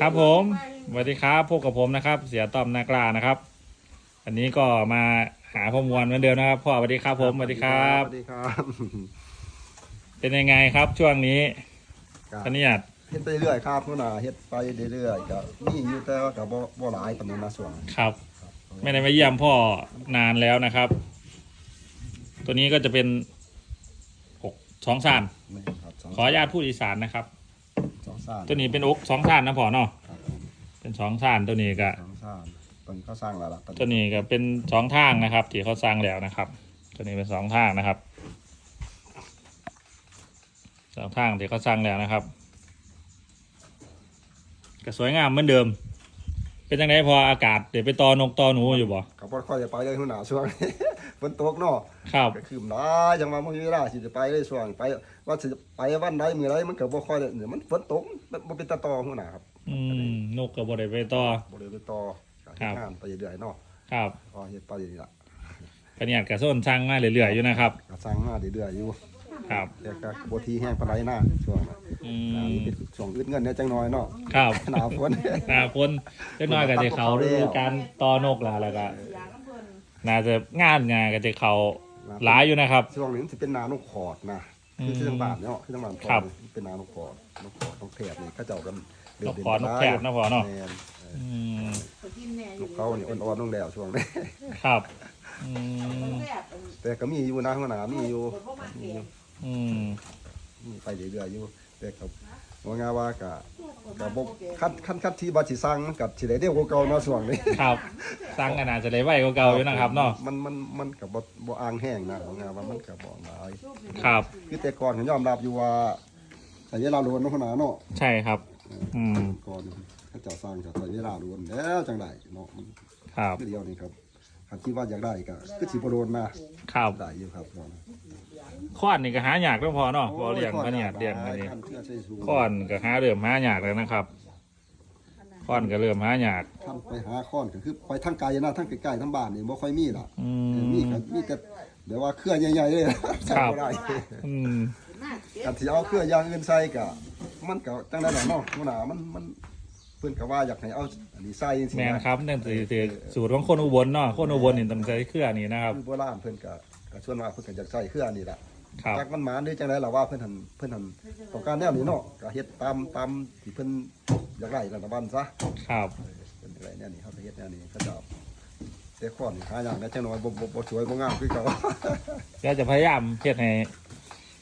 ครับผมสวัสดีครับพบกับผมนะครับ เสียต้อมนากล้านะครับ อันนี้ก็มาหาพ่อมวลเหมือนเดิมนะครับพ่อสวัสดีครับ ผมสวัสดีครับ สวัสดีครับเป็นยังไงครับช่วงนี้ครับตอนนี้อะเฮ็ดไปเรื่อยครับพุ่นน่ะเฮ็ดไปเรื่อยๆก็มีอยู่แต่ว่าก็บ่บ่หลายปานนั้นนะส่วนครับ ไม่ได้มาเยี่ยมพ่อนานแล้วนะครับ ตัวนี้ก็จะเป็นหกสองสานนี่ครับสองขออนุญาตพูดอีสานนะครับสอง ซ่านตัวนี้เป็นอกสองสานนะพ่อเนาะครับผมเป็นสองสานตัวนี้ก็ สองซ่านตอนนี้เขาสร้างแล้วล่ะตอนตัวนี้ก็เป็นสองทางนะครับ ที่เขาสร้างแล้วนะครับ ตัวนี้เป็นสองทางนะครับสองทางที่เขาสร้างแล้วนะครับก็สวยงามเหมือนเดิม เป็นยังไงพออากาศเดี๋ยวไปตอนกตอหนูอยู่บ่ก็บ่ค่อยจะไปเลยพุ่นน่ะช่วงนี้ ฝนตกเนาะครับ ก็คือหลายจังว่าบ่มีเวลาสิจะไปเลยช่วงไป ว่าสิไปวันใดมื้อใดมันก็บ่ค่อยได้เนี่ยมันฝนตกมันบ่เป็นตาต่อพุ่นน่ะครับอืมนกกับบได้ไปต่อบ่ได้ไปต่อก็ครัเฮ็ดบงานไปเรื่อยๆเนาะครับก็เฮ็ดไปนี่ล่ะกระเนียดกระส้นสร้างมาเรื่อยๆอยู่นะครับก็สร้างมาเรื่อยๆอยู่ครับแต่ก็บ่ทีแห้งปานใดนะช่วงนั้นอือ่ามนี่เป็นช่วงอึดเงินเนี่ยจังน้อยเนาะครับหนาฝน หนาคนเล็กน้อยก็จะเขาฤดูการต่อนกแล้วแล้วก็ น่าจะงานงานก็จะเขาหลายอยู่นะครับ ช่วงนี้มันจะเป็นนานกขอดนะอืมคือที่จังหวัดเนาะที่จังหวัดครับเป็นนานกขอดนกขอดนกแถบนี่เขาเจ้ากันนกขอดนกแถบนะพ่อเนาะแม่นอืมนกเขานี่อ่อนๆลงแล้วช่วงนี้ครับอืมแต่ก็มีอยู่นะข้างหน้ามีอยู่มีอยู่อืมมีไปเรื่อยๆอยู่ แต่ก็ว่างาว่าก็ก็บ่คันคันคันที่บ่สิสร้างมันก็สิได้เร็วกว่าเก่าเนาะช่วงนี้ ครับสร้างกันอาจจะได้ไวกว่าเก่าอยู่นะครับเนาะมันมันมันก็บ่บ่อ่างแห้งนะว่างาว่ามันก็บ่หลายครับ คือแต่ก่อนก็ยอมรับอยู่ว่าแต่เวลาโดนเนาะข้างหน้าเนาะใช่ครับ อืมก่อนเขาเจ้าสร้างจะใช้เวลาโดนแล้วจังไดเนาะมันครับคือเดียวนี่ครับ คันคิดว่าอยากได้ก็คือสิบ่โดนนะครับได้อยู่ครับพ่อนะข้อนนี่ก็หายากแล้วพอเนาะพอเลี้ยงพะเนี่ยเลี้ยงอันนี้ขั้นเชื่อใช้สูงข้อนก็หาเริ่มหายากแล้วนะครับข้อนก็เริ่มหายากขั้นไปหาค้อนก็คือไปทางไกลนะทางไกลๆทางบ้านนี่บ่ค่อยมีล่ะอืมีมก็มีแต่เดี๋ยวว่าเครือใหญ่ๆเลยใส่ครับบ่ได้อืมกันสิเอาเครืออย่างอื่นใส่ก็มันก็จังได๋ล่ะเนาะหัวหน้ามันมัน เพิ่นก็ว่าอยากให้เอาอันนี้ใส่จังซี่แมนนะครับนั่นคือคือสูตรของคนอุบลเนาะคนอุบลนี่ต้องใช้เครือนี่นะครับคือโบราณเพิ่นก็ก็ชวนว่าเพิ่นก็อยากใส่เครืออันนี้ล่ะครับจักมันหมานหรือจังไดล่ะว่าเพิ่นหันเพิ่นหันต้องการแนวนี้เนาะก็เฮ็ดตามตามที่เพิ่นอยากได้นั่นละบันซะครับเพิ่นอะไรแนวนี้เฮาก็เฮ็ดแนวนี้เขาจะเอาแต่ข้อนี่หาอย่างได้จังน้อยบ่บ่บ่สวยบ่งามคือเก่าเดี๋ยวจะพยายามเฮ็ดให้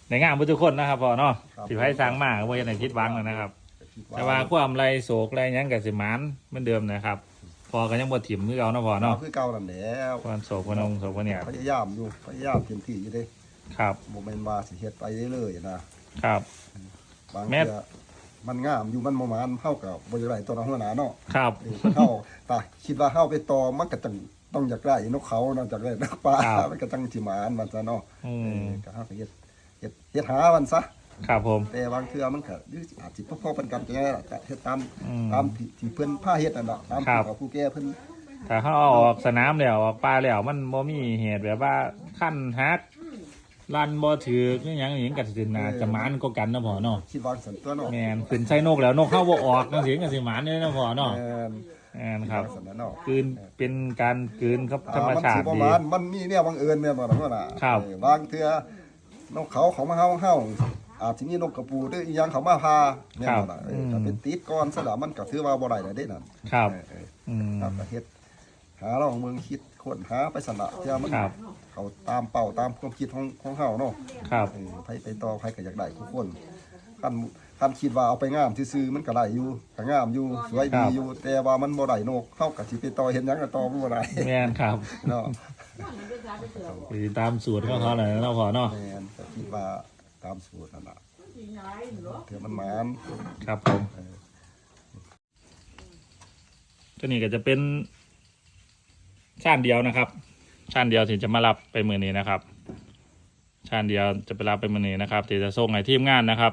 ในงานทุกคนนะครับพอเนาะครับสิให้สร้างมาบ่อยังให้คิดหวังนะครับ แต่ว่าความไรโศกไรหยังกับสิหมานเหมือนเดิมนะครับ พอก็ยังบ่ถิ่มคือเก่าเนาะพอเนาะคือเก่านั่นแหล้วความโศกพนงโศกพเนี่ยพยายามอยู่พยายามเต็มที่อยู่เด้ครับ บ่แม่นว่าสิเฮ็ดไปเรื่อยๆนะครับ บางแม่ เทื่อมันงามอยู่มันบ่หมานเฮาก็บ่อยากได้ตัวหัวหน้าเนาะ ครับเออเฮาตาคิดว่าเฮาไปต่อมันก็ต้องต้องอยากได้นกเขาเนาะจากได้นกปลาครับมันก็ต้องสิหมานมันซะเนาะอืเอมอก็เฮาก็เฮ็ดเฮ็ดเฮ็ดหามันซะ ครับผม แต่บางเทื่อมันก็หรืออาจสิพอๆกันกันจังไดล่ะก็เฮ็ดตามอืมตามที่ที่เพิ่นพาเฮ็ดนั่นล่ะตามครัที่บ เขาผู้แก่เพิ่นถ้าเขาเอาออกสนามแล้วออกป่าแล้วมันบ่มีเหตุแบบว่าขั้นฮักลันบ่ถือคือหยังหยังก็สิน่าจะหมานก็กันนะพอเนาะคิดว่าสันตัวเนาะแม่นขึ้นใส่นกแล้วนกเข้าบ่ออกจังซี่ก็สิหมานนี่นะพอเนาะแม่นแม่นครับดว่าสันนั้นเนาะคืนเป็นการคืนครับธรรมชาติอ่นสิดีบ่หมานมันมีเนี่ยบังเอิญแม่นบ่ล่ะพ่อน่ะครับ เออบางเทื่อนกเขาเขามาเฮาเฮา อาจสิมีนกกระปูหรืออีหยังเขามาพาแม่นบ่ล่ะเออถ้าเป็นติดก่อนซะละมันก็ถือว่าบ่ได้แล้วเด้นั่นครับเออเอออืม ครับก็เฮ็ดหาลองเมืองคิดค้นหาไปสนะเพื่อมันครับ เขาตามเป้าตามความคิดของของเฮาเนาะ ครับ เออไปไปต่อไปก็อยากได้ทุกคนคันคันคิดว่าเอาไปงามซื่อๆมันก็ได้อยู่ก็งามอยู่สวยดีอยู่ แต่ว่ามันบ่ได้นกเฮาก็สิไปต่อเฮ็ดหยังก็ต่อบ่ได้แม่นครับเนาะคือตามสูตรของเขาเลยเนาะพอเนาะ แม่นก็คิดว่า ตามสูตรนั่นล่ะเถื่อมันหมานครับผมตัวนี้ก็จะเป็นชานเดียวนะครับชานเดียวที่จะมารับไปมือนี้นะครับชานเดียวจะไปรับไปมือนี้นะครับที่จะส่งให้ทีมงานนะครับ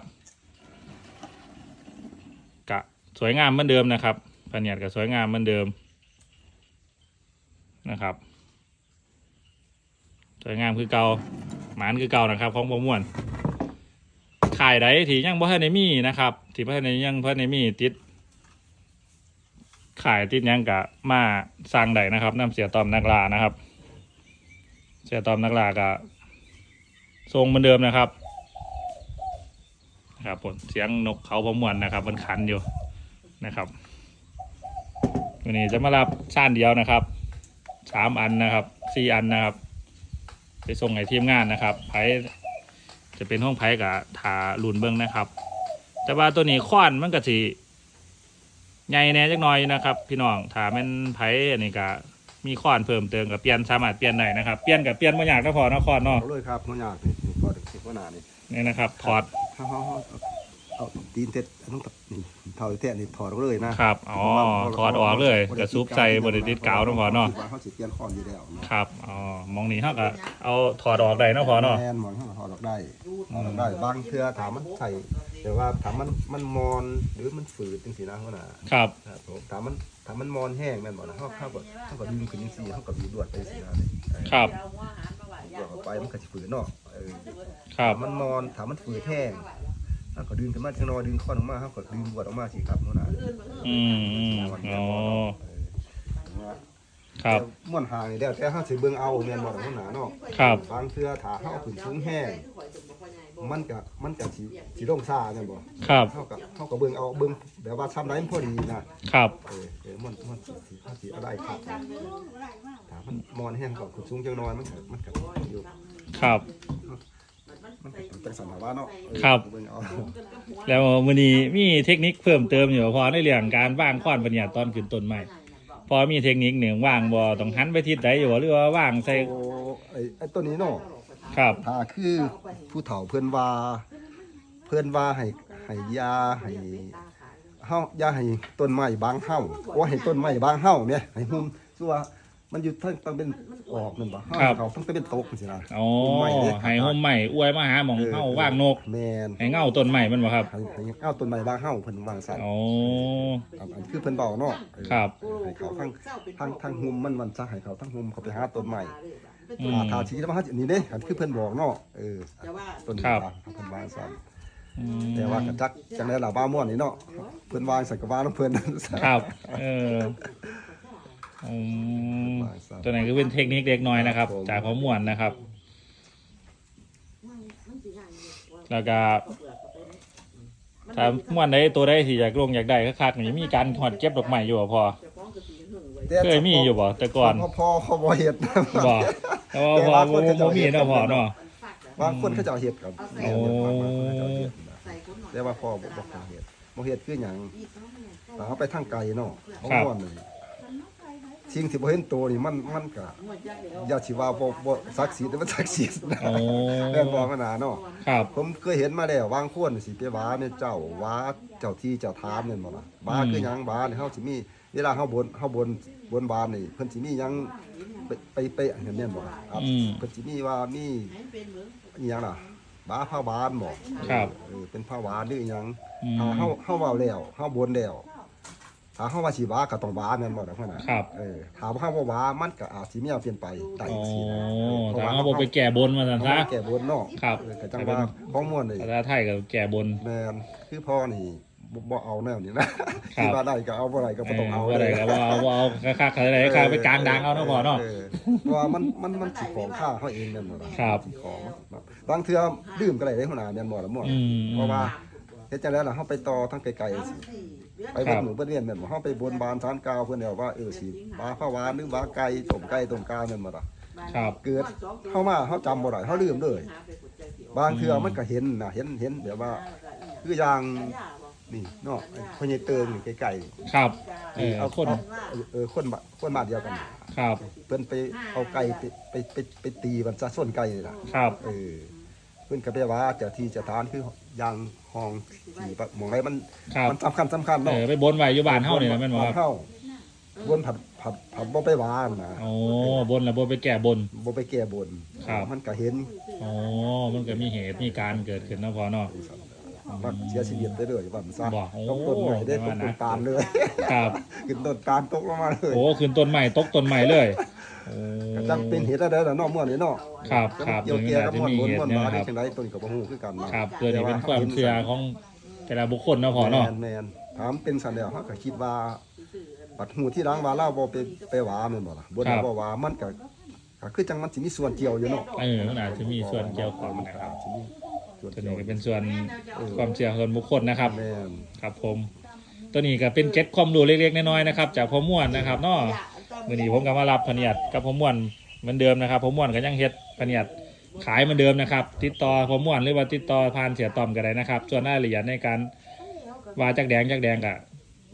กะสวยงามเหมือนเดิมนะครับพะเนียดก็สวยงามเหมือนเดิมนะครับ สวยงามคือเก่าหมานคือเก่านะครับ ของประมวล ขายใดที่ยังบ่ทันได้มีนะครับ ที่บ่ทันได้ยังบ่ทันได้มีติด ขายติดยังกะมาสร้างใดนะครับน้ำเสียตอมนักล่านะครับ เสียตอมนักล่ากะทรงเหมือนเดิมนะครับนะครับผลเสียงนกเขาประมวลนะครับ มันขันอยู่นะครับวันนี้จะมารับซ่านเดียวนะครับสามอันนะครับสี่อันนะครับ ไปส่งให้ทีมงานนะครับไผ จะเป็นห้องไผกับถาลุนเบิ้งนะครับ แต่ว่าตัวนี้ค้อนมันก็สิใหญ่แหน่จักหน่อยนะครับ พี่น้องถ้าแมันไผอันนี้ก็มีค้อนเพิ่มเติมกับเปลี่ยนสามารถเปลี่ยนได้นะครับเปลี่ยนกับเปลี่ยนบ่ยากนะพอเนาะค้อนเนาะเอาเลยครับหัวยากนี่นี่พอถึงสิบหัวหน้านี่นี่นะครับถอดเฮาเฮาเฮา เอาเอาตีนเต็ดอันต้องตัดนี่เท่าแท้นี่ถอดออกเลยนะครับอ๋อถอดออกเลยกระซุบใส่บริติดกาวเนาะพอเนาะว่าเขาสิเปลี่ยนข้อนอยู่แล้วเนาะครับอ๋อมองนี้เฮาก็เอาถอดออกได้เนาะพอเนาะแม่นหมอนเขาก็ถอดออกได้ถอดออกได้บางเทื่อถามมันใส่แต่ว่าถามมันมันมอนหรือมันฝืดจังซี่นะหัวหน้าครับครับผมถามมันถามมันมอนแห้งแม่นบ่นะเฮาเฮาก็เฮาก็ดึงขึ้นจังซี่เฮาก็บีบลวดไปจังซี่นะเออครับลวดเข้าไปมันก็สิฝืนเนาะเออครับถามมันมอนถามมันฝืดแห้ง เฮาก็ดึงขึ้นมาจังน้อยดึงข้อนออกมาเฮาก็ดึงลวดออกมาสิครับหัวหน้าอืมอืมอ๋อเออครับแต่ม่วนหางนี่แล้วแต่เฮาสิเบิ่งเอาแม่นบ่ล่ะหัวหน้าเนาะครับบางเทื่อถ้าเฮาเอาขึ้นสูงแห้งมันก็มันก็สิสิลงซ่าแม่นบ่ครับเฮาก็เฮาก็เบิ่งเอาเบิ่งแบบว่าซ้ำไหนมันพอดีนะครับเออเออมันมันสิสิเฮาสิเอาได้ครับถ้ามันมอนแห้งก็ขึ้นสูงจังน้อยมันก็มันก็อยู่ครับ มันก็เป็นสันว่าเนาะเออครับเบิ่งเอาแล้วมื้อนี้มีเทคนิคเพิ่มเติมอยู่บ่พอในเรื่องการวางค้อนปัญญาตอนขึ้นต้นไม้พอมีเทคนิคหนึ่งวางบ่ต้องหันไปทิศใดอยู่บ่หรือว่าวางใส่โอ้ไอ้ไอ้ตัวนี้เนาะครับ ถ้าคือผู้เฒ่าเพิ่นว่าเพิ่นว่าให้ให้ยาให้เฮาอย่าให้ต้นไม้บางเฮาโอ้ให้ต้นไม้บางเฮาแม่ให้หุ้มคือว่า มันอยู่ทั้งต้องเป็นออกนั่นบ่เฮาเขาต้องเป็นตกจังซี่นะอ๋อให้ห่มใหม่อวยมาหาหมองเฮาว่างนกแม่นให้เงาต้นใหม่มันบ่ครับให้ให้เอาต้นไม้บางเฮาเพิ่นวางซั่นอ๋ออันอันคือเพิ่นบอกเนาะเออครับเออให้เขาทั้งทั้งทั้งหุ้มมันมันจะให้เขาทั้งหุ้มเขาไปหาต้นไม้อืม อ่าทาชีแล้วมาหาอันนี้เด้อันคือเพิ่นบอกเนาะเออต้นนี้ครับวางเพิ่นวางซั่นอืมแต่ว่ากระจักจังได๋ล่ะบ้าม่วนนี่เนาะเพิ่นวางใส่กระบาลของเพิ่นครับ เออ อืมตัวไหนก็เป็นเทคนิคเล็กน้อยนะครับ จากข้อมูลนะครับ แล้วก็ถ้าม่วนใดตัวใดที่อยากลงอยากได้คักๆนี่มีการถอดเก็บดอกไม้อยู่บ่พอเคยมีอยู่บ่แต่ก่อนพอพอเขาบ่เฮ็ดบ่แต่ว่าพอบ่บ่มีเนาะพอเนาะบางคนเขาเจ้าเฮ็ดครับโอ้แต่ว่าพอบ่บ่เขาเฮ็ดบ่เฮ็ดคือหยังถ้าเฮาไปทางไกลเนาะของม่วนนี่ สิ่งที่บ่เห็นตัวนี่มันมันก็อย่าสิว่าบ่บ่ศักดิ์สิทธิ์แต่มันศักดิ์สิทธิ์นะโอ้แม่นบ่มันน่ะเนาะ ครับ ผมเคยเห็นมาแล้วบางคนสิไปว้าเนี่ยเจ้าว้าเจ้าที่เจ้าทานเนี่ยบ่ล่ะว้าอืมคือหยังว้าเนี่ยเฮาสิมีเวลาเฮาบนเฮาบนบนบานนี่เพิ่นสิมีหยังไปไปไปอันนั้นแม่นบ่ล่ะครับอืม เพิ่นสิมีว่ามีอีหยังล่ะบ้าผ้าบานบ่ครับเออเป็นผ้าบานหรืออีหยังอืม ถ้าเฮาเฮาเว้าแล้วเฮาบนแล้ว ถ้าเฮาว่าสิว้าก็ต้องว้าแม่นบ่ล่ะเพิ่นน่ะครับ เออถ้าว่าเฮาบ่ว้ามันก็อาจสิมีเอาเปลี่ยนไปได้อ๋อสินะถ้าเขาบอกไปแก่บนมาซั่นเฮาซะบ่แก่บนเนาะครับ เออก็จังว่าของม่วนนี่ ภาษาไทยก็แก่บน แมนคือพ่อนี่บ่บ่เอาแนวนี้นะครับที่ว่าได้ก็เอาบ่ได้ก็บ่ต้องเอาเออว่าอะไรก็ว่าเอาว่าเอาคักๆอะไรคักไปกลางดังเอาเนาะพอเนาะออเพราะว่ามันมันมันสิของค่าเขาเองนั่นบ่ล่ะครับ สิของบางเทื่อดื่มก็ได้เด้หัวหน้าแม่นบ่ล่ะม่วนอืมเพราะว่าเฮ็ดจังได๋ล่ะเฮาไปต่อทั้งไกลๆสิ ไปครับบนหมู่เบิ่นเวียนแม่นบ่เฮาไปบนบานศาลกล่าวเพิ่นแล้วว่าเออสิบาข้าวหวานหรือบ่าไก่ต้มไก่ต้มกาแม่นบ่ล่ะครับเกิดเข้ามาเฮาจำบ่ได้เฮาลืมเลย บางเทื่อมันก็เห็นน่ะเห็นเห็นแบบว่า คืออย่างนี่เนาะพญเติงนี่ไกลๆครับเออเอาคนเออคนบ้านคนบ้านเดียวกัน ครับ เพิ่นไปเอาไก่ไปไปไปไปตีมันซะส่วนไก่นี่ล่ะครับ เออ เพิ่นก็ไปว่าเจ้าที่เจ้าทานคือย่างห้องที่แบบหมองไรมันครับมันสำคัญสำคัญเอเนาะอไปบนไว้อยู่บ้านเฮานี่นะแม่นบ่ครับบ้าเฮาบนผัดผัดผัดบ่ไปว่านะโอ้บนแล้วบ่ไปแก่บน บ่ไปแก้บนครับ มันก็เห็นโอ้มันก็มีเหตุมีการเกิดขึ้นเนาะพอเนาะ มันเสียชีวิตไปเลยว่ามันซะบ่โอ้ต้องต้นใหม่ได้ตไม่กว่านะต้นตาลเลย ครับ ขึ้นต้นตาลตกลงมาเลยโอ้ขึ้นต้นใหม่ตกต้นใหม่เลยโอ้ ก็จังเป็นเหตุอะไรล่ะเนาะม่วนนี่เนาะครับครับเกี่ยวเรื่แก่องกับนี้ม่วนจะมีม่วนเหม่วนตุมาเนี่ยได้นะครับจังไดตัวนี้ก็บ่ฮู้คือกันเนาะครับตัวนี้เป็นความเชื่อของแต่ละบุคคลเนาะพอเนาะ แม่นแม่นถามเป็นสันแล้วเฮาก็คิดว่าปัดหูที่ล้างว่าเล่าบ่ไปไปหวาแม่นบ่ล่ะบ่ได้บ่ว่ามันก็ก็คือจังมันสิมีส่วนเกี่ยวอยู่เนาะเออมันอาจจะมีส่วนเกี่ยวข้องนะครับสิมีส่วนตัวเกี่ยนี้วก็เป็นส่วนความเชื่อส่วนบุคคลนะครับ แม่น ครับผม ตัวนี้ก็เป็นเก็ตความรู้เล็กๆน้อยๆนะครับ จากพ่อม่วนนะครับเนาะ มื่อนี้ผมก็มารับพเนียดกับพ่อม่วนเหมือนเดิมนะครับพ่อม่วนก็ยังเฮ็ดพเนียดขายเหมือนเดิมนะครับ ติดต่อพ่อม่วนหรือว่าติดต่อผ่านเสียตอมก็ได้นะครับ ส่วนรายละเอียดในการว่าจักแดงจักแดงก็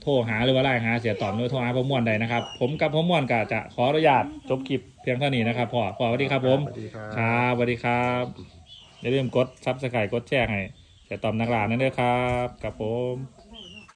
โทรหาหรือว่าไล่หาเสียตอมหรือโทรหาพ่อม่วนได้นะครับ ผมกับพ่อม่วนก็จะขออนุญาตจบคลิปเพียงเท่านี้นะครับพ่อพ่อสวัสดีครับผมสวัสดีครับครับสวัสดีครับอย่าลืมกดซับสไครต์กดแชร์ให้เสียตอมนักลานั่นด้วยครับกับผม